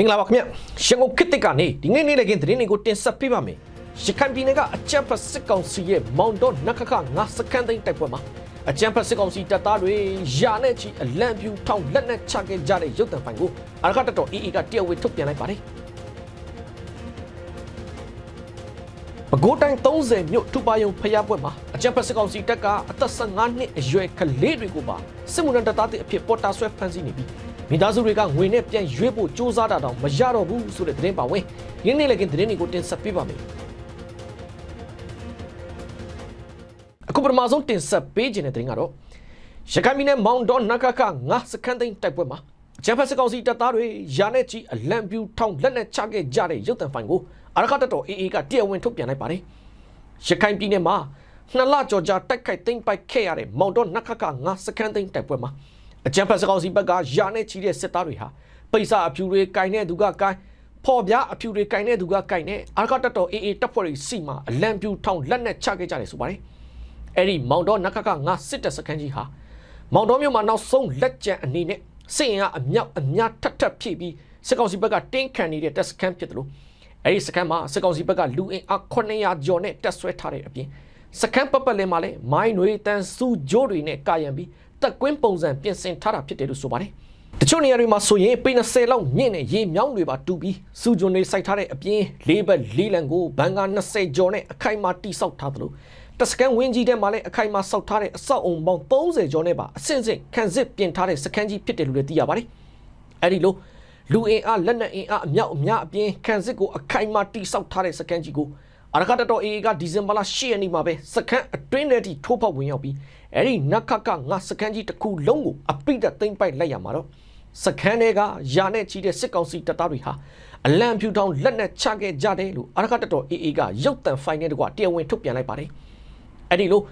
မင်္ဂလာပါခင်ဗျရန်ကုန်ခေတ်သစ်ကနေဒီနေ့နေ့လည်ခင်းသတင်းတွေကိုတင်ဆက်ပေးပါမယ်ရခိုင်ပြည်နယ်ကအကြမ်းဖက်စစ်ကောင်စီရဲ့မောင်တော်နခခငါစကန်သိန်းတိုက်ပွဲမှာအကြမ်းဖက်စစ်ကောင်စီတပ်သားတွေယာနဲ့ချီအလံပြူထောင်လက်နဲ့ချခဲ့ကြတဲ့ရုပ်သံဖိုင်ကိုအရကတတော် AA ကတရားဝင်ထုတ်ပြန်လိုက်ပါတယ်ပဲခူးတိုင်း30မြို့ထူပါယုံဖျားပွဲမှာအကြမ်းဖက်စစ်ကောင်စီတပ်ကအသက်15နှစ်အရွယ်ကလေးတွေကိုပါစစ်မှုထမ်းတပ်သားတွေအဖြစ်ပေါ်တာဆွဲဖမ်းဆီးနေပြီး မိသားစုတွေကငွေနဲ့ပြန်ရွေးဖို့စူးစမ်းတာတောင်မရတော့ဘူးဆိုတဲ့သတင်းပါဝင်ရင်းနေလည်းကသတင်းတွေကိုတင်ဆက်ပေးပါမယ်အခုပထမဆုံးတင်ဆက်ပေးခြင်းတဲ့သတင်းကတော့ရခိုင်ပြည်နယ်မောင်တော်နခခငါစခန်းသိန်းတိုက်ပွဲမှာအကြမ်းဖက်စစ်ကောင်စီတပ်သားတွေယာနဲ့ချီအလံပြူထောင်လက်နဲ့ချခဲ့ကြတဲ့ရုပ်သံဖိုင်ကိုအရကတတော် AA ကတရားဝင်ထုတ်ပြန်လိုက်ပါတယ်ရခိုင်ပြည်နယ်မှာနှစ်လကျော်ကြာတိုက်ခိုက်သိမ်းပိုက်ခဲ့ရတဲ့မောင်တော်နခခငါစခန်းသိန်းတိုက်ပွဲမှာ အကြမ်းဖက်စစ်ကောင်စီဘက်ကယာနဲ့ချီတဲ့စစ်သားတွေဟာပိစာအဖြူတွေကင်တဲ့သူကကင်ဖော်ပြအဖြူတွေကင်တဲ့သူကကင်နဲ့အရကတတော် AA တပ်ဖွဲ့တွေစီမှာအလံပြူထောင်လက်နဲ့ချခဲ့ကြတယ်ဆိုပါတယ်အဲ့ဒီမောင်တော်နခခငါစစ်တပ်စခန်းကြီးဟာမောင်တော်မြို့မှာနောက်ဆုံးလက်ကျန်အနေနဲ့စစ်ရင်ကအမြောက်အများထပ်ထပ်ဖြည့်ပြီးစစ်ကောင်စီဘက်ကတင်းခံနေတဲ့တပ်စခန်းဖြစ်တယ်လို့အဲဒီစခန်းမှာစစ်ကောင်စီဘက်ကလူအင်အား900ကျော်နဲ့တပ်ဆွဲထားတဲ့အပြင်စခန်းပတ်ပတ်လည်မှာလည်းမိုင်းတွေတန်စုဂျိုးတွေနဲ့ကာယံပြီး တက်ကွင်းပုံစံပြင်ဆင်ထားတာဖြစ်တယ်လို့ဆိုပါတယ်တချို့နေရာတွေမှာဆိုရင်ပေ20လောက်ညင့်တဲ့ရေမြောင်းတွေပါတူပြီးစူဂျွန်တွေစိုက်ထားတဲ့အပြင်လေးဘက်လေးလံကိုဘန်ကာ20ကျော်နဲ့အခိုင်အမာတိဆောက်ထားသလိုတစကန်ဝင်းကြီးထဲမှာလည်းအခိုင်အမာဆောက်ထားတဲ့အဆောက်အုံပေါင်း30ကျော်နဲ့ပါအဆင့်ဆင့်ခံစစ်ပြင်ထားတဲ့စကန်ကြီးဖြစ်တယ်လို့လည်းသိရပါတယ်။အဲဒီလိုလူအင်အားလက်နက်အင်အားအမြောက်အများအပြင်ခံစစ်ကိုအခိုင်အမာတိဆောက်ထားတဲ့စကန်ကြီးကိုအရကတတော်အေကဒီဇင်ဘာလ10ရက်နေ့မှာပဲစကန်အတွင်းထဲထိထိုးဖောက်ဝင်ရောက်ပြီး အဲဒီနက်ခကငါစကန်ကြီးတစ်ခုလုံးကိုအပိဒတ်သိမ့်ပိုက်လိုက်ရမှာတော့စကန်တွေကယာနဲ့ချီတဲ့စစ်ကောင်စီတပ်သားတွေဟာအလံဖြူထောင်လက်နက်ချခဲ့ကြတယ်လို့အရကတတော်အေအေကရုတ်တံဖိုင်နဲ့တကွတရားဝင်ထုတ်ပြန်လိုက်ပါတယ်။အဲ့ဒီလို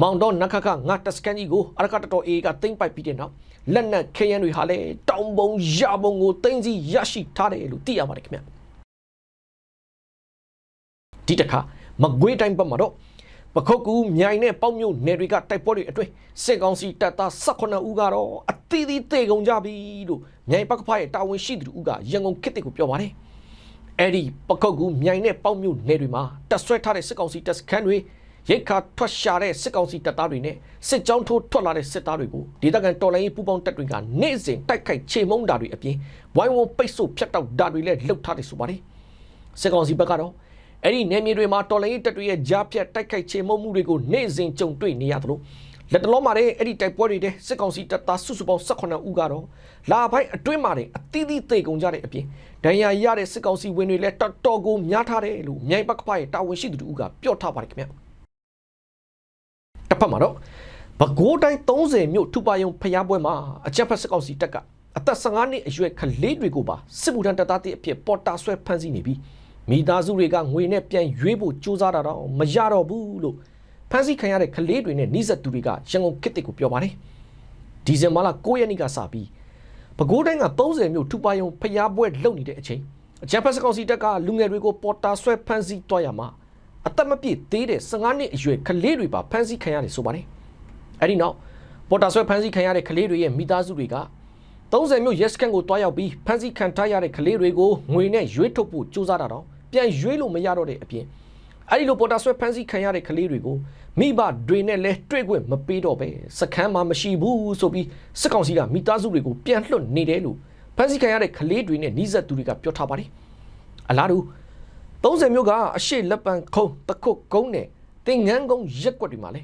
မောင်တော်နခခငါတက်စကန်ကြီးကိုအရကတတော်အေကသိမ့်ပိုက်ပြီးတဲ့နောက်လက်နက်ခဲယမ်းတွေဟာလည်းတောင်ပုံရပုံကိုသိမ့်စီရရှိထားတယ်လို့သိရပါတယ်ခင်ဗျဒီတခါမကွေးတိုင်းဘက်မှာတော့ ပခုတ်ကူမြိုင်နဲ့ပေါက်မြို့နယ်တွေကတိုက်ပွဲတွေအတွင်းစစ်ကောင်စီတပ်သား18ဦးကတော့အသီးသီးတေကုန်ကြပြီလို့မြိုင်ပကဖရဲ့တာဝန်ရှိသူတို့ကရန်ကုန်ခေတ်တစ်ကိုပြောပါတယ်အဲ့ဒီပခုတ်ကူမြိုင်နဲ့ပေါက်မြို့နယ်တွေမှာတပ်ဆွဲထားတဲ့စစ်ကောင်စီတပ်စခန်းတွေရိတ်ခါထွက်ရှာတဲ့စစ်ကောင်စီတပ်သားတွေနဲ့စစ်ကြောင်းထိုးထွက်လာတဲ့စစ်သားတွေကိုဒေသခံတော်လိုင်းရေးပူးပေါင်းတပ်တွေကနေ့စဉ်တိုက်ခိုက်ချေမှုန်းတာတွေအပြင်ဝိုင်းဝန်းပိတ်ဆို့ဖျက်တောက်တာတွေလည်းလှုပ်ထားတယ်ဆိုပါတယ်စစ်ကောင်စီဘက်ကတော့ အဲ့ဒီနယ်မြေတွေမှာတော်လိုင်းရေးတပ်တွေရဲ့ကြားဖြတ်တိုက်ခိုက်ချေမှုန်းမှုတွေကိုနေ့စဉ်ကြုံတွေ့နေရသလိုလက်တလုံးမှာလည်းအဲ့ဒီတိုက်ပွဲတွေတဲ့စစ်ကောင်စီတပ်သားစုစုပေါင်း18ဦးကတော့လာပိုင်းအတွင်းမှာတင်အသီးသီးသေကုန်ကြတဲ့အပြင်ဒဏ်ရာရတဲ့စစ်ကောင်စီဝင်တွေလည်းတော်တော်ကိုများထားတယ်လို့မြိုင်ဘက်ကဖရဲ့တာဝန်ရှိသူတို့ကပြောထားပါတယ်ခင်ဗျတစ်ဖက်မှာတော့ပဲခူးတိုင်း30မြို့ထူပါယုံဖျားပွဲမှာအကြက်ဖက်စစ်ကောင်စီတပ်ကအသက်15နှစ်အရွယ်ကလေးတွေကိုပါစစ်မှုထမ်းတပ်သားတွေအဖြစ်ပေါ်တာဆွဲဖမ်းဆီးနေပြီး မိသားစုတွေကငွေနဲ့ပြန်ရွေးဖို့ကြိုးစားတာတော့မရတော့ဘူးလို့ဖမ်းဆီးခံရတဲ့ကလေးတွေနဲ့နှိစက်သူတွေကရန်ကုန်ခေတ်တစ်ကိုပြောပါတယ်ဒီဇင်ဘာလ9ရက်နေ့ကစပြီးပဲခူးတိုင်းက30မြို့ထူပါယုံဖျားပွဲလုပ်နေတဲ့အချိန်အကြက်ဖက်စစ်ကောင်စီတပ်ကလူငယ်တွေကိုပေါ်တာဆွဲဖမ်းဆီးတော့ရမှာအသက်မပြည့်သေးတဲ့15နှစ်အရွယ်ကလေးတွေပါဖမ်းဆီးခံရတယ်ဆိုပါတယ်အဲ့ဒီနောက်ပေါ်တာဆွဲဖမ်းဆီးခံရတဲ့ကလေးတွေရဲ့မိသားစုတွေက 30မြို့ရက်စကန်ကိုတွားရောက်ပြီးဖမ်းဆီးခံထားရတဲ့ကလေးတွေကိုငွေနဲ့ရွေးထုတ်ဖို့ကြိုးစားတာတော့ပြန်ရွေးလို့မရတော့တဲ့အပြင်အဲ့ဒီလိုပေါ်တာဆွဲဖမ်းဆီးခံရတဲ့ကလေးတွေကိုမိဘတွေနဲ့လဲတွေ့ခွင့်မပေးတော့ပဲစခန်းမှာမရှိဘူးဆိုပြီးစစ်ကောင်စီကမိသားစုတွေကိုပြန်လွှတ်နေတယ်လို့ဖမ်းဆီးခံရတဲ့ကလေးတွေနဲ့နှိစက်သူတွေကပြောထားပါတယ်အလားတူ30မြို့ကအရှိလက်ပံခုံတခုတ်ကုန်းနဲ့တင်ငန်းကုန်းရက်ကွက်တွေမှာလဲ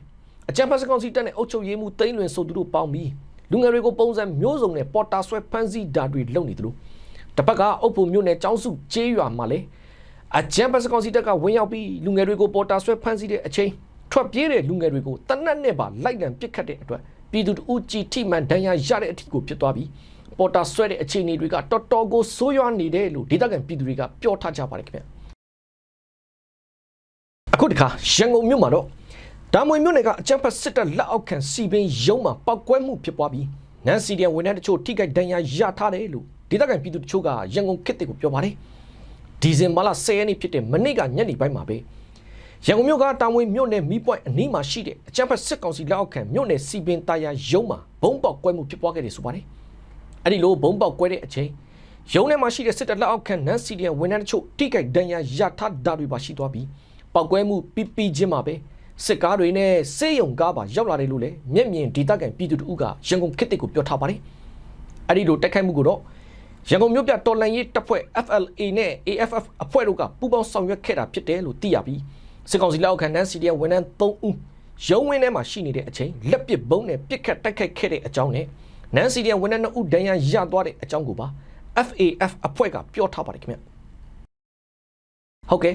အကြံဖတ်စကောင်စီတက်တဲ့အုပ်ချုပ်ရေးမှုတိမ့်လွင်ဆိုသူတို့ပေါင်းပြီး လူငယ်တွေကိုပုံစံမျိုးစုံနဲ့ပေါ်တာဆွဲဖမ်းဆီးဓာတ်တွေလုပ်နေသလိုတစ်ပတ်ကအုပ်ဖို့မြို့နယ်ကျောင်းစုကျေးရွာမှာလဲအကြံဖတ်စကောင်စီတက်ကဝင်ရောက်ပြီးလူငယ်တွေကိုပေါ်တာဆွဲဖမ်းဆီးတဲ့အချိန်ထွက်ပြေးတဲ့လူငယ်တွေကိုတနက်နဲ့ပါလိုက်လံပစ်ခတ်တဲ့အတွက်ပြည်သူတို့ကြည်ထိမှန်ဒဏ်ရာရတဲ့အထိကိုဖြစ်သွားပြီးပေါ်တာဆွဲတဲ့အခြေအနေတွေကတော်တော်ကိုဆိုးရွားနေတယ်လို့ဒေသခံပြည်သူတွေကပြောထားကြပါတယ်ခင်ဗျအခုတခါရန်ကုန်မြို့မှာတော့ ဒါမွေမြို့နယ်ကအကြံဖတ်စစ်တပ်လက်အောက်ခံစီပင်ရုံးမှာပောက်ကွဲမှုဖြစ်ပွားပြီးနန်စီဒီယန်ဝန်ထမ်းတချို့ထိခိုက်ဒဏ်ရာရထားတယ်လို့ဒေသခံပြည်သူတချို့ကရန်ကုန်ခေတ်တွေကိုပြောပါတယ်ဒီဇင်ဘာလ10ရက်နေ့ဖြစ်တဲ့မနေ့ကညနေပိုင်းမှာပဲရန်ကုန်မြို့ကတာမွေမြို့နယ်မီးပွိုင်အနီးမှာရှိတဲ့အကြံဖတ်စစ်ကောင်စီလက်အောက်ခံမြို့နယ်စီပင်တာယာရုံးမှာဘုံပေါက်ကွဲမှုဖြစ်ပွားခဲ့တယ်ဆိုပါတယ်အဲ့ဒီလိုဘုံပေါက်ကွဲတဲ့အချိန်ရုံးထဲမှာရှိတဲ့စစ်တပ်လက်အောက်ခံနန်စီဒီယန်ဝန်ထမ်းတို့တိကြိုက်ဒဏ်ရာရထားတာတွေပါရှိသွားပြီးပောက်ကွဲမှုပြီးပြီးချင်းမှာပဲ စစ်ကားတွေနဲ့စေယုံကားပါရောက်လာတယ်လို့လည်းမျက်မြင်ဒေသခံပြည်သူတို့ကရန်ကုန်ခေတ်တစ်ကိုပြောထားပါတယ်အဲ့ဒီလိုတိုက်ခိုက်မှုကိုတော့ရန်ကုန်မြို့ပြတော်လန်ရေးတပ်ဖွဲ့ FLA နဲ့ AFF အဖွဲ့တို့ကပူးပေါင်းဆောင်ရွက်ခဲ့တာဖြစ်တယ်လို့သိရပြီးစစ်ကောင်စီလက်အောက်ခံနန်စီဒီယန်ဝန်ထမ်း3ဦးရုံးဝင်းထဲမှာရှိနေတဲ့အချိန်လက်ပစ်ဘုံနဲ့ပစ်ခတ်တိုက်ခိုက်ခဲ့တဲ့အကြောင်းနဲ့နန်စီဒီယန်ဝန်ထမ်း2ဦးဒဏ်ရာရသွားတဲ့အကြောင်းကိုပါ FAF အဖွဲ့ကပြောထားပါတယ်ခင်ဗျဟုတ်ကဲ့